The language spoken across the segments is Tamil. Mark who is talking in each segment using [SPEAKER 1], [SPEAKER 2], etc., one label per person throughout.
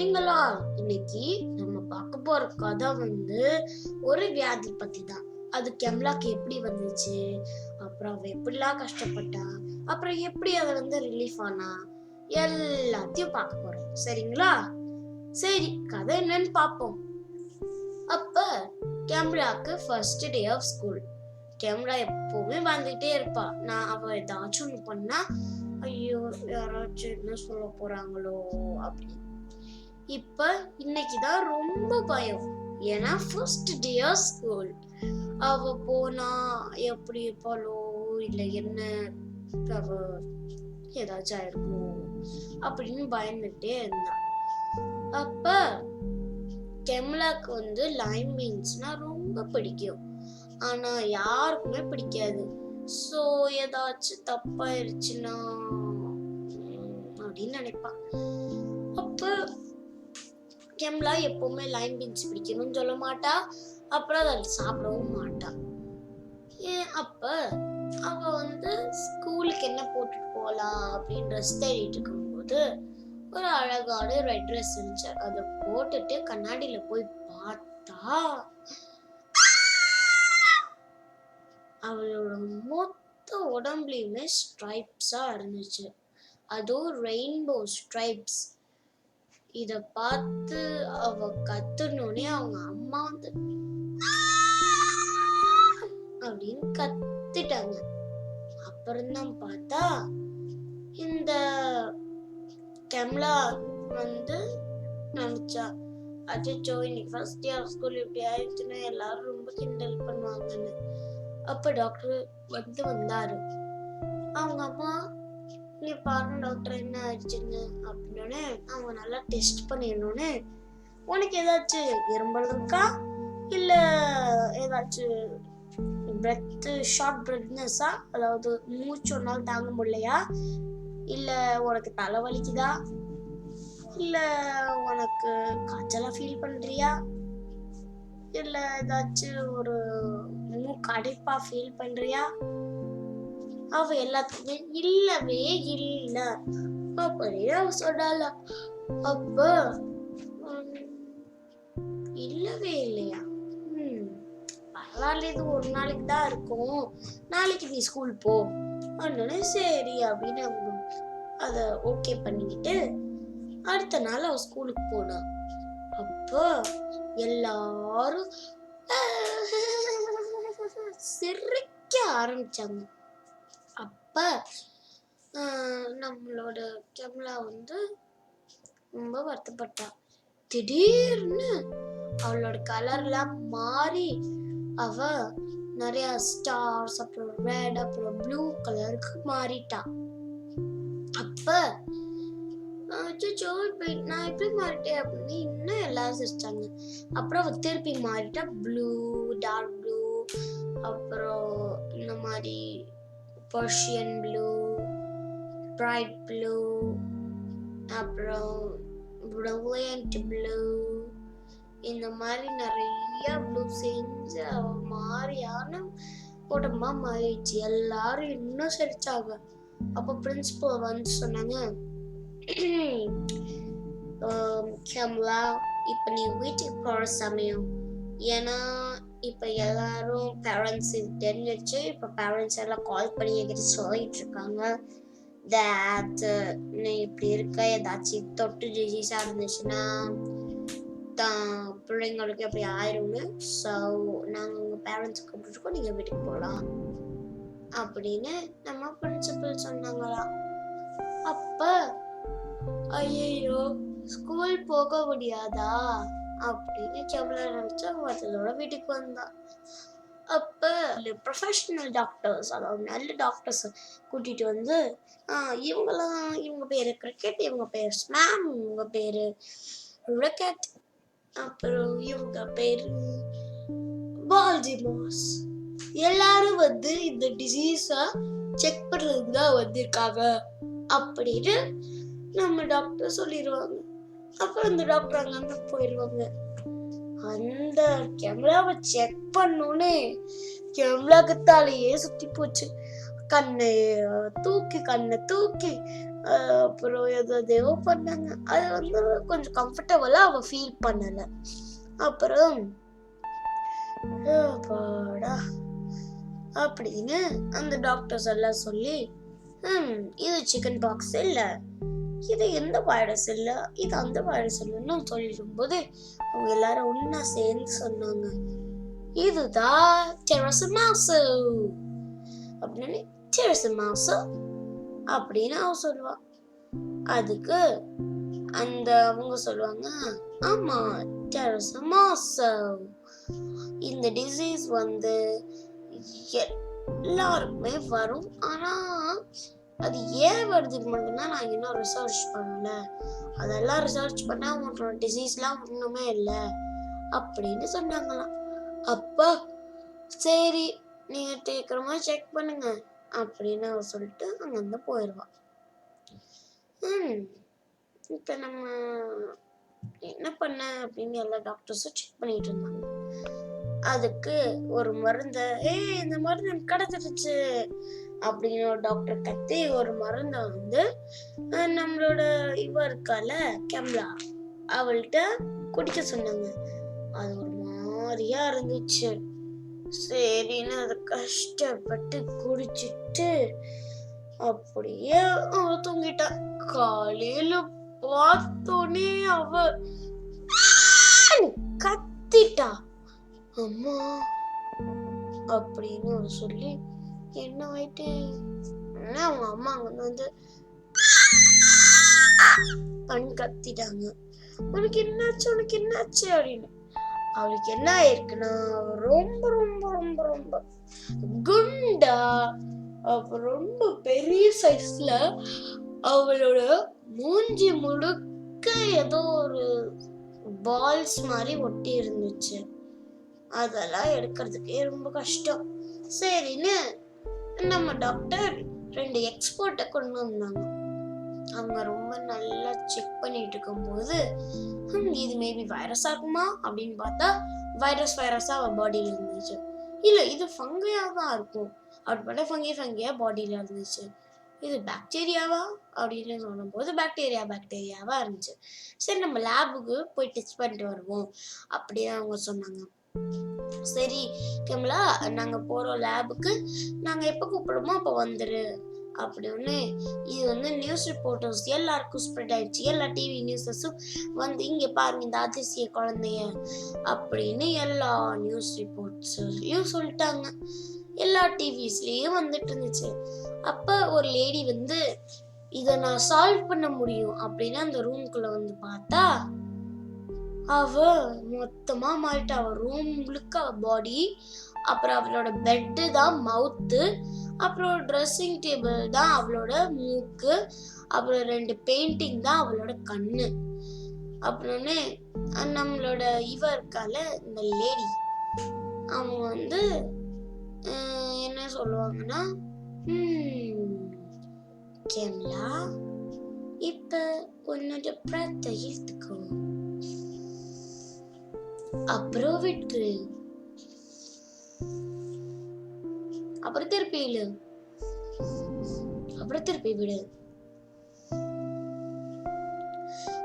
[SPEAKER 1] குழந்தைங்களா? இன்னைக்கு நம்ம பார்க்க போற கதை வந்து ஒரு வியாதி பத்தி தான் அது கெம்லாக்கு எப்படி வந்துச்சு? அப்புறம் அவ எப்படிலாம் கஷ்டப்பட்டா? அப்புறம் எப்படி அதை வந்து ரிலீஃப் ஆனா? எல்லாத்தையும் பார்க்க போறோம். சரிங்களா? சரி கதை என்னன்னு பார்ப்போம். அப்ப கேமராக்கு first day of school camera எப்பவுமே வந்துகிட்டே இருப்பா. நான் அவ ஏதாச்சும் ஒன்று பண்ணா ஐயோ யாராச்சும் என்ன சொல்ல போறாங்களோ அப்படின்னு. இப்போ இன்னைக்கு தான் ரொம்ப பயம். ஏன்னா ஃபர்ஸ்ட் டே ஆஃப் ஸ்கூல் அவ போனா எப்படி இருப்பாளோ இல்லை என்ன அவ ஏதாச்சும் ஆயிருக்குமோ அப்படின்னு பயந்துட்டே இருந்தான் அப்ப கெம்லாக்கு வந்து லைம் பீன்ஸ்னா ரொம்ப பிடிக்கும். ஆனா யாருக்குமே பிடிக்காது. ஸோ ஏதாச்சும் தப்பாயிருச்சுன்னா அப்படின்னு நினைப்பான் கெம்லா எப்பவுமே லைம் பீன்ஸ் பிடிக்கணும்னு சொல்ல மாட்டா. அப்புறம் அதை சாப்பிடவும் மாட்டா. ஏன் அப்ப? அவ வந்து ஸ்கூலுக்கு என்ன போட்டுட்டு போகலாம் அப்படின்னு ட்ரெஸ் தேடிட்டு இருக்கும்போது ஒரு அழகான ரெட் ட்ரெஸ் இருந்துச்சு. அதை போட்டுட்டு கண்ணாடியில போய் பார்த்தா அவளோட மொத்த உடம்புலையுமே ஸ்ட்ரைப்ஸா இருந்துச்சு. அதுவும் ரெயின்போ ஸ்ட்ரைப்ஸ் இத பார்த்து அவ கத்துனோடனே அவங்க அம்மா வந்து அப்படின்னு கத்திட்டாங்க. அப்புறம்தான் பார்த்தா இந்த கெம்லா வந்து நினைச்சா அச்சோ இன்னைக்கு ஃபர்ஸ்ட் டே ஆஃப் ஸ்கூல் இப்படி ஆயிடுச்சுன்னா எல்லாரும் ரொம்ப கிண்டல் பண்ணுவாங்கன்னு. அப்ப டாக்டர் வந்து வந்தாரு. அவங்க அம்மா நீ பாருங்க டாக்டர் என்ன ஆயிடுச்சுன்னு அப்படின்னோடனே அவங்க நல்லா டெஸ்ட் பண்ணிடணுன்னு உனக்கு ஏதாச்சும் இரும்பல் இருக்கா? இல்லை ஏதாச்சும் பிரெத்து ஷார்ட் பிரெத்னஸா அதாவது மூச்சு ஒரு நாள் தாங்க முடியலையா? இல்லை உனக்கு தலை வலிக்குதா? உனக்கு காய்ச்சலாக ஃபீல் பண்ணுறியா இல்லை ஏதாச்சும் ஒரு மூக்கு அடைப்பா ஃபீல் பண்ணுறியா அவ எல்லாத்துக்குமே இல்லவே இல்ல. அப்படின்னு அவ சொன்னால அப்ப இல்லவே இல்லையா? ம் பரவாயில்ல இது ஒரு நாளைக்கு தான் இருக்கும். நாளைக்கு நீ ஸ்கூல் போ. அதனால சரி அப்படின்னு அதை ஓகே பண்ணிக்கிட்டு அடுத்த நாள் அவ ஸ்கூலுக்கு போனா. அப்போ எல்லாரும் சிரிக்க ஆரம்பிச்சாங்க. அப்ப நம்மளோட கமலா வந்து ரொம்ப வருத்தப்பட்டா. திடீர்னு அவளோட கலர்லாம் மாறி அவ நிறைய ஸ்டார்ஸ் அப்புறம் ரெட் அப்புறம் ப்ளூ கலருக்கு மாறிட்டா. அப்ப அச்சோ இப்ப நான் எப்படி மாறிட்டேன் அப்படின்னு இன்னும் எல்லாரும் சிரிச்சாங்க. அப்புறம் அவ திருப்பி மாறிட்டா ப்ளூ டார்க் ப்ளூ அப்புறம் இந்த மாதிரி பர்ஷியன் ப்ளூ பிரைட் ப்ளூ அப்புறம் brilliant ப்ளூ இந்த மாதிரி நிறைய ப்ளூ செஞ்சு மாதிரியான மாறியான உடம்பா மாறிடுச்சு. எல்லாரும் இன்னும் சிரிச்சாங்க அப்போ பிரின்சிபல் வந்து சொன்னாங்க கேமலா இப்போ நீ வீட்டுக்கு போகிற சமயம். ஏன்னா இப்ப எல்லாரும் பேரண்ட்ஸ் தெரிஞ்சிருச்சு. இப்போ பேரண்ட்ஸ் எல்லாம் கால் பண்ணி என்கிட்ட சொல்லிட்டு இருக்காங்க. தேட் நீ இப்படி இருக்க. ஏதாச்சும் தொட்டு டிசீஸா இருந்துச்சுன்னா தான் பிள்ளைங்களுக்கு அப்படி ஆயிரும்னு. ஸோ நாங்கள் உங்கள் பேரண்ட்ஸ் கூப்பிட்டுருக்கோம். நீங்கள் வீட்டுக்கு போகலாம் அப்படின்னு நம்ம பிரின்சிபல் சொன்னாங்களாம் அப்ப ஐயோ ஸ்கூல் போக முடியாதா? அப்படின்னு செவல நினைச்சு அதோட வீட்டுக்கு வந்தா. அப்ப ப்ரொஃபஷனல் டாக்டர்ஸ் அதாவது நல்ல டாக்டர்ஸ் கூட்டிட்டு வந்து இவங்கெல்லாம் இவங்க பேரு கிரிக்கெட் இவங்க பேர் ஸ்மேம் இவங்க பேரு ரிக்கெட் அப்புறம் இவங்க பேர் பால்ஜிமாஸ் எல்லாரும் வந்து இந்த டிசீஸை செக் பண்ணுறதுக்கு தான் வந்திருக்காங்க அப்படின்னு நம்ம டாக்டர் சொல்லிடுவாங்க. அப்புறம் இந்த டாக்டர் அங்கங்க போயிடுவாங்க அந்த கேமராவை செக் பண்ணோன்னே கேமரா தலையே சுத்தி போச்சு. கண்ணை தூக்கி கண்ணை தூக்கி அப்புறம் அப்புறம் எதோ பண்ணாங்க. அது வந்து கொஞ்சம் கம்ஃபர்டபுளா அவ ஃபீல் பண்ணல. அப்புறம் பாடா அப்படின்னு அந்த டாக்டர்ஸ் எல்லாம் சொல்லி "ஹம், இது சிக்கன் பாக்ஸ் இல்ல. இது எந்த வைரஸ் இல்ல? இது அந்த வைரஸ் இல்லைன்னு சொல்லிடும்போது அவங்க எல்லாரும் ஒண்ணா சேர்ந்து சொன்னாங்க. இதுதான் டெரஸ் மாசு அப்படின்னு டெரஸ் மாசு அப்படின்னு அவ சொல்லுவா. அதுக்கு அந்த அவங்க சொல்லுவாங்க ஆமா டெரஸ் மாசு இந்த டிசீஸ் வந்து எல்லாருக்குமே வரும். ஆனா அது ஏன் வருதுக்கு மட்டும்தான் நான் இன்னும் ரிசர்ச் பண்ணல. அதெல்லாம் ரிசர்ச் பண்ணா உங்களோட டிசீஸ்லாம் ஒண்ணுமே இல்லை அப்படின்னு சொன்னாங்களாம். அப்பா சரி நீங்கள் சீக்கிரமா செக் பண்ணுங்க அப்படின்னு அவர் சொல்லிட்டு அங்கேருந்து போயிடுவான் இப்போ நம்ம என்ன பண்ண அப்படின்னு எல்லா டாக்டர்ஸும் செக் பண்ணிட்டு இருந்தாங்க. அதுக்கு ஒரு மருந்தை ஏய் இந்த மருந்து எனக்கு கிடச்சிருச்சு அப்படின்னு ஒரு டாக்டர் கத்தி ஒரு மருந்தை வந்து நம்மளோட இவ இருக்கால கெம்லா அவள்கிட்ட குடிக்க சொன்னாங்க. அது ஒரு மாதிரியா இருந்துச்சு. சரின்னு அதை கஷ்டப்பட்டு குடிச்சிட்டு அப்படியே அவ தூங்கிட்டா. காலையில பார்த்தோன்னே அவ கத்திட்டா. அம்மா அப்படின்னு சொல்லி என்ன ஆயிட்டு? உடனே அவங்க அம்மா அங்க வந்து பண்ணி கத்திட்டாங்க. உனக்கு என்னாச்சு? உனக்கு என்னாச்சு? அப்படின்னு. அவளுக்கு என்ன ஆயிருக்குன்னா ரொம்ப ரொம்ப ரொம்ப ரொம்ப குண்டா அப்ப ரொம்ப பெரிய சைஸ்ல அவளோட மூஞ்சி முழுக்க ஏதோ ஒரு பால்ஸ் மாதிரி ஒட்டி இருந்துச்சு. அதெல்லாம் எடுக்கிறதுக்கே ரொம்ப கஷ்டம். சரின்னு நம்ம டாக்டர் ரெண்டு எக்ஸ்பர்ட்டை கொண்டு வந்தாங்க. அவங்க ரொம்ப நல்லா செக் பண்ணிட்டு இருக்கும்போது இது மேபி வைரஸாக இருக்குமா? அப்படின்னு பார்த்தா வைரஸ் வைரஸா அவ பாடியில இருந்துச்சு. இல்லை இது ஃபங்கையா தான் இருக்கும். அப்படி பார்த்தா ஃபங்கி ஃபங்கியா பாடியில இருந்துச்சு. இது பாக்டீரியாவா அப்படின்னு சொல்லும்போது பாக்டீரியா பாக்டீரியாவா இருந்துச்சு. சரி நம்ம லேபுக்கு போய் டெஸ்ட் பண்ணிட்டு வருவோம். அப்படின்னு அவங்க சொன்னாங்க. சரி கமலா நாங்க போறோம் லேபுக்கு. நாங்க எப்ப கூப்பிடுமோ அப்ப வந்துரு. அப்படின்னு இது வந்து நியூஸ் ரிப்போர்ட்டர்ஸ் எல்லாருக்கும் ஸ்ப்ரெட் ஆயிடுச்சு. எல்லா டிவி நியூஸஸும் வந்து இங்க பாருங்க இந்த அதிசய குழந்தைய. அப்படின்னு எல்லா நியூஸ் ரிப்போர்ட்ஸ்லயும் சொல்லிட்டாங்க. எல்லா டிவிஸ்லயும் வந்துட்டு இருந்துச்சு. அப்ப ஒரு லேடி வந்து இதை நான் சால்வ் பண்ண முடியும் அப்படின்னு அந்த ரூம்குள்ள வந்து பார்த்தா அவ மொத்தமா மாறிட்டா. அவ ரூம் முழுக்க அவ பாடி அப்புறம் அவளோட பெட்டு தான் மவுத்து அப்புறம் ட்ரெஸ்ஸிங் டேபிள் தான் அவளோட மூக்கு அப்புறம் ரெண்டு பெயிண்டிங் தான் அவளோட கண்ணு. அப்புறம்னு நம்மளோட இவ இருக்கால இந்த லேடி அவங்க வந்து என்ன சொல்லுவாங்கன்னா "ஹம், இப்போ இப்ப உன்னோட பிரத்தை இழுத்துக்கோ. அப்புறம் விட்டுரு. அப்புறம் திருப்பி இழு. அப்புறம் திருப்பி விடு.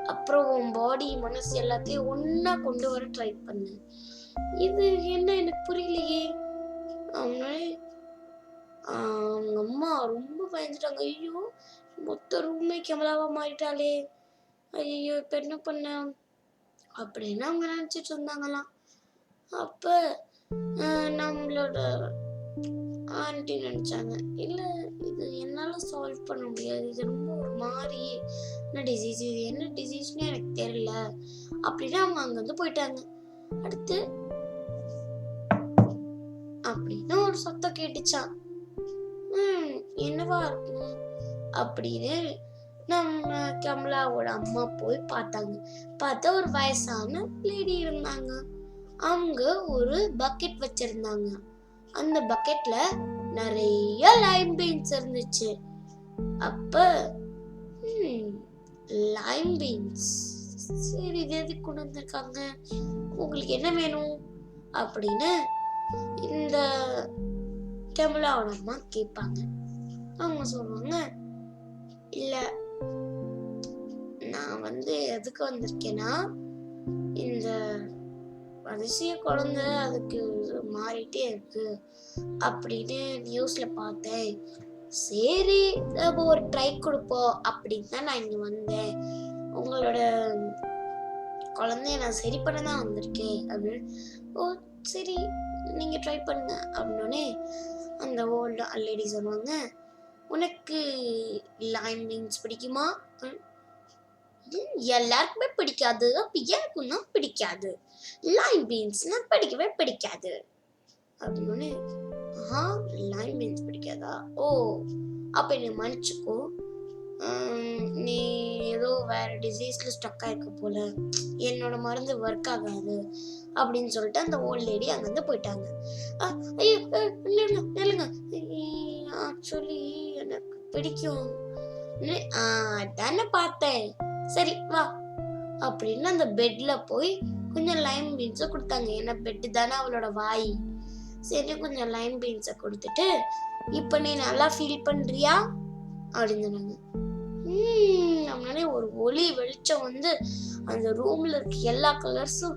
[SPEAKER 1] அப்புறம் உன் பாடி மனசு எல்லாத்தையும் ஒன்னா கொண்டு வர ட்ரை பண்ணு. இது என்ன எனக்கு புரியலையே. அவனால அவங்க அம்மா ரொம்ப பயந்துட்டாங்க. ஐயோ மொத்த ரூமே கேமராவா மாறிட்டாளே. ஐயோ இப்ப என்ன பண்ண? அப்படின்னு அவங்க நினச்சிட்டு இருந்தாங்களாம். அப்போ நம்மளோட ஆண்டி நினச்சாங்க இல்லை இது என்னால் சால்வ் பண்ண முடியாது. இது ரொம்ப ஒரு மாதிரி என்ன டிசீஸ் இது என்ன டிசீஸ்னு எனக்கு தெரியல. அப்படின்னு அவங்க அங்கேருந்து போயிட்டாங்க. அடுத்து அப்படின்னு ஒரு சத்தம் கேட்டுச்சான் என்னவா இருக்கும்? அப்படின்னு நம்ம கமலாவோட அம்மா போய் பார்த்தாங்க. பார்த்தா ஒரு வயசான லேடி இருந்தாங்க. அவங்க ஒரு பக்கெட் வச்சிருந்தாங்க. அந்த பக்கெட்ல நிறைய லைம் பீன்ஸ் இருந்துச்சு. அப்ப லைம் பீன்ஸ் சரி இது எதுக்கு கொண்டு வந்திருக்காங்க? உங்களுக்கு என்ன வேணும்? அப்படின்னு இந்த கமலாவோட அம்மா கேட்பாங்க. அவங்க சொல்லுவாங்க இல்லை எதுக்கு வந்திருக்கேன்னா இந்த அதிசய குழந்தை அதுக்கு மாறிட்டே இருக்கு அப்படின்னு நியூஸ்ல பார்த்தேன். சரி நம்ம ஒரு ட்ரை கொடுப்போம் அப்படின்னு தான் நான் இங்க வந்தேன். உங்களோட குழந்தைய நான் சரி பண்ண தான் வந்திருக்கேன் அப்படின்னு. ஓ சரி நீங்க ட்ரை பண்ணுங்க அப்படின்னே அந்த ஓல்டு லேடி சொல்லுவாங்க உனக்கு லைன் மீன்ஸ் பிடிக்குமா? எல்லாருக்குமே பிடிக்காது. அப்போ எனக்கும் பிடிக்காது. லைம் பீன்ஸ்னா பிடிக்கவே பிடிக்காது. அப்படின்னு. ஆ லைம் பீன்ஸ் பிடிக்காதா? ஓ அப்போ என்னை மன்னிச்சுக்கோ. நீ ஏதோ வேற டிசீஸ்ல ஸ்டக் ஆயிருக்க போல. என்னோட மருந்து ஒர்க் ஆகாது. அப்படின்னு சொல்லிட்டு அந்த ஓல்ட் லேடி அங்கேருந்து போயிட்டாங்க. ஐயோ அ, நில்லுங்க. ஆக்சுவலி எனக்கு பிடிக்கும். ஆ, அதானே பார்த்தேன். சரி வா. அப்படின்னு அந்த பெட்ல போய் கொஞ்சம் லைம் பீன்ஸை கொடுத்தாங்க. ஏன்னா பெட்டு தானே அவளோட வாய். சரி கொஞ்சம் லைம் பீன்ஸை கொடுத்துட்டு இப்போ நீ நல்லா ஃபீல் பண்றியா? அப்படின்னு சொன்னாங்க நம்மளாலே ஒரு ஒளி வெளிச்சம் வந்து அந்த ரூம்ல இருக்க எல்லா கலர்ஸும்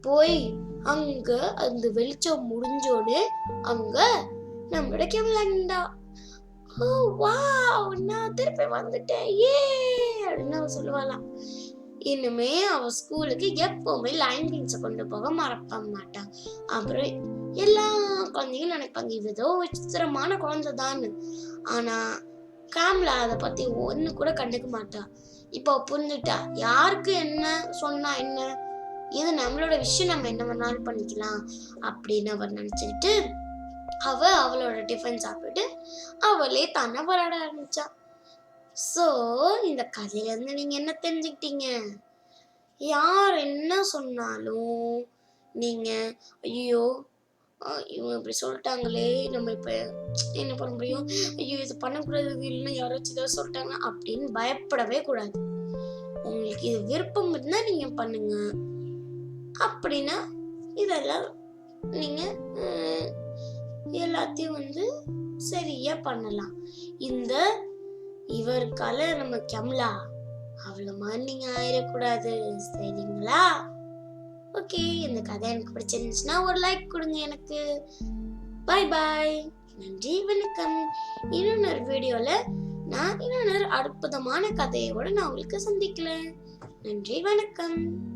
[SPEAKER 1] போய் அங்க அந்த வெளிச்சம் முடிஞ்சோடனே அங்க நம்மளோட கேமலாண்டா Oh, ஓ வாவ் நான் திருப்பி வந்துட்டேன். ஏ அப்படின்னு அவன் சொல்லுவாளாம். இனிமே அவ ஸ்கூலுக்கு எப்பவுமே லைன் பீன்ஸை கொண்டு போக மறப்ப மாட்டான் அப்புறம் எல்லா குழந்தைகளும் நினைப்பாங்க இது ஏதோ விசித்திரமான குழந்தை தான் ஆனா கேம்ல அதை பத்தி ஒன்று கூட கண்டுக்க மாட்டா. இப்போ புரிஞ்சுட்டா யாருக்கு என்ன? சொன்னா என்ன? இது நம்மளோட விஷயம் நம்ம என்ன வேணாலும் பண்ணிக்கலாம். அப்படின்னு அவர் நினைச்சுக்கிட்டு அவள் அவளோட டிஃபன் சாப்பிட்டு அவளே தானே விளையாட ஆரம்பிச்சா. ஸோ இந்த கதையிலேருந்து நீங்கள் என்ன தெரிஞ்சுக்கிட்டீங்க? யார் என்ன சொன்னாலும் நீங்கள் ஐயோ இவங்க இப்படி சொல்லிட்டாங்களே நம்ம இப்போ என்ன பண்ண முடியும்? ஐயோ இது பண்ணக்கூடாது இல்லைன்னா யாராச்சும் ஏதாவது சொல்லிட்டாங்க அப்படின்னு பயப்படவே கூடாது. உங்களுக்கு இது விருப்பம் இருந்தால் நீங்கள் பண்ணுங்க. அப்படின்னா இதெல்லாம் நீங்கள் எல்லாத்தையும் வந்து சரியா பண்ணலாம். இந்த இவருக்கால நம்ம கமலா அவ்வளோ மாதிரி ஆயிடக்கூடாது சரிங்களா? ஓகே இந்த கதை எனக்கு பிடிச்சிருந்துச்சுன்னா ஒரு லைக் கொடுங்க எனக்கு. பை பாய் நன்றி வணக்கம். இன்னொரு வீடியோல நான் இன்னொரு அற்புதமான கதையோட நான் உங்களுக்கு சந்திக்கல நன்றி வணக்கம்.